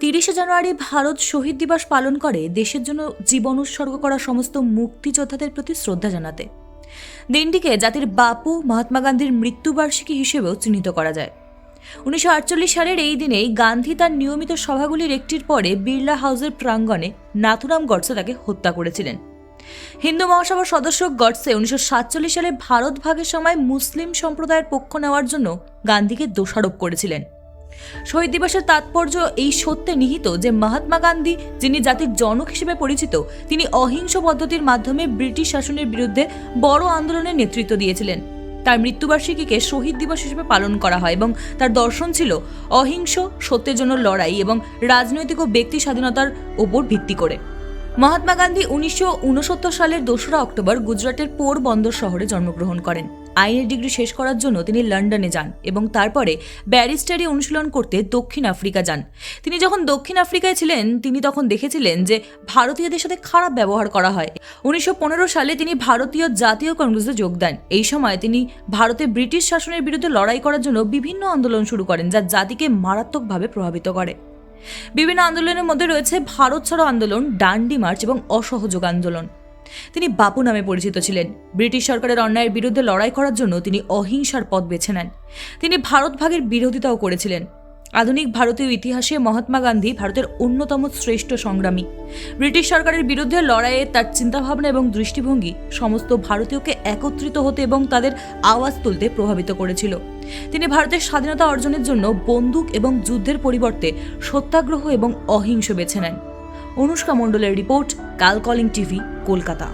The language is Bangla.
তিরিশে জানুয়ারি ভারত শহীদ দিবস পালন করে দেশের জন্য জীবন উৎসর্গ করা সমস্ত মুক্তিযোদ্ধাদের প্রতি শ্রদ্ধা জানাতে। দিনটিকে জাতির বাপু মহাত্মা গান্ধীর মৃত্যুবার্ষিকী হিসেবেও চিহ্নিত করা যায়। উনিশশো আটচল্লিশ সালের এই দিনেই গান্ধী তার নিয়মিত সভাগুলির একটির পরে বিড়লা হাউসের প্রাঙ্গণে নাথুরাম গডসে তাকে হত্যা করেছিলেন। হিন্দু মহাসভার সদস্য গডসে উনিশশো সাতচল্লিশ সালে ভারত ভাগের সময় মুসলিম সম্প্রদায়ের পক্ষ নেওয়ার জন্য গান্ধীকে দোষারোপ করেছিলেন। শহীদ দিবসের তাৎপর্য এই সত্যে নিহিত যে মহাত্মা গান্ধী, যিনি জাতির জনক হিসেবে পরিচিত, তিনি অহিংস পদ্ধতির মাধ্যমে ব্রিটিশ শাসনের বিরুদ্ধে বড় আন্দোলনের নেতৃত্ব দিয়েছিলেন। তার মৃত্যুবার্ষিকীকে শহীদ দিবস হিসেবে পালন করা হয় এবং তার দর্শন ছিল অহিংস, সত্যের জন্য লড়াই এবং রাজনৈতিক ও ব্যক্তি স্বাধীনতার ওপর ভিত্তি করে। মহাত্মা গান্ধী উনিশশো উনসত্তর সালের দোসরা অক্টোবর গুজরাটের পোরবন্দর শহরে জন্মগ্রহণ করেন। আইনের ডিগ্রি শেষ করার জন্য তিনি লন্ডনে যান এবং তারপরে ব্যারিস্টারি অনুশীলন করতে দক্ষিণ আফ্রিকা যান। তিনি যখন দক্ষিণ আফ্রিকায় ছিলেন, তিনি তখন দেখেছিলেন যে ভারতীয়দের সাথে খারাপ ব্যবহার করা হয়। উনিশশো পনেরো সালে তিনি ভারতীয় জাতীয় কংগ্রেসে যোগ দেন। এই সময় তিনি ভারতে ব্রিটিশ শাসনের বিরুদ্ধে লড়াই করার জন্য বিভিন্ন আন্দোলন শুরু করেন, যা জাতিকে মারাত্মকভাবে প্রভাবিত করে। বিভিন্ন আন্দোলনের মধ্যে রয়েছে ভারত ছাড়ো আন্দোলন, ডান্ডি মার্চ এবং অসহযোগ আন্দোলন। তিনি বাপু নামে পরিচিত ছিলেন। ব্রিটিশ সরকারের অন্যায়ের বিরুদ্ধে লড়াই করার জন্য তিনি অহিংসার পথ বেছে নেন। তিনি ভারত ভাগের বিরোধিতাও করেছিলেন। আধুনিক ভারতীয় ইতিহাসে মহাত্মা গান্ধী ভারতের অন্যতম শ্রেষ্ঠ সংগ্রামী। ব্রিটিশ সরকারের বিরুদ্ধে লড়াইয়ে তার চিন্তাভাবনা এবং দৃষ্টিভঙ্গি সমস্ত ভারতীয়কে একত্রিত হতে এবং তাদের আওয়াজ তুলতে প্রভাবিত করেছিল। তিনি ভারতের স্বাধীনতা অর্জনের জন্য বন্দুক এবং যুদ্ধের পরিবর্তে সত্যাগ্রহ এবং অহিংস বেছে নেন। অনুষ্কা মণ্ডলের রিপোর্ট, কাল কলিং টিভি, কলকাতা।